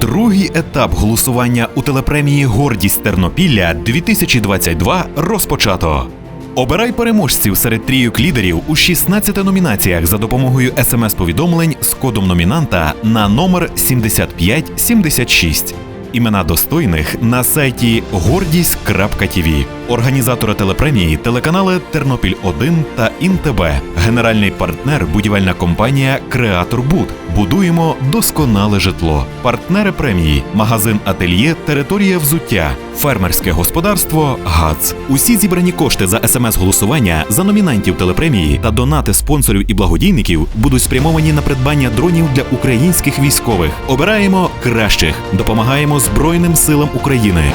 Другий етап голосування у телепремії Гордість Тернопілля 2022 розпочато. Обирай переможців серед трійок лідерів у 16 номінаціях за допомогою смс-повідомлень з кодом номінанта на номер 7576. Імена достойних на сайті гордість.тв. Організатори телепремії телеканали Тернопіль 1 та ІНТБ. Генеральний партнер будівельна компанія Креатор Буд. Будуємо досконале житло. Партнери премії, магазин Ательє, територія взуття, фермерське господарство ГАЦ. Усі зібрані кошти за смс-голосування за номінантів телепремії та донати спонсорів і благодійників будуть спрямовані на придбання дронів для українських військових. Обираємо кращих, допомагаємо Збройним силам України.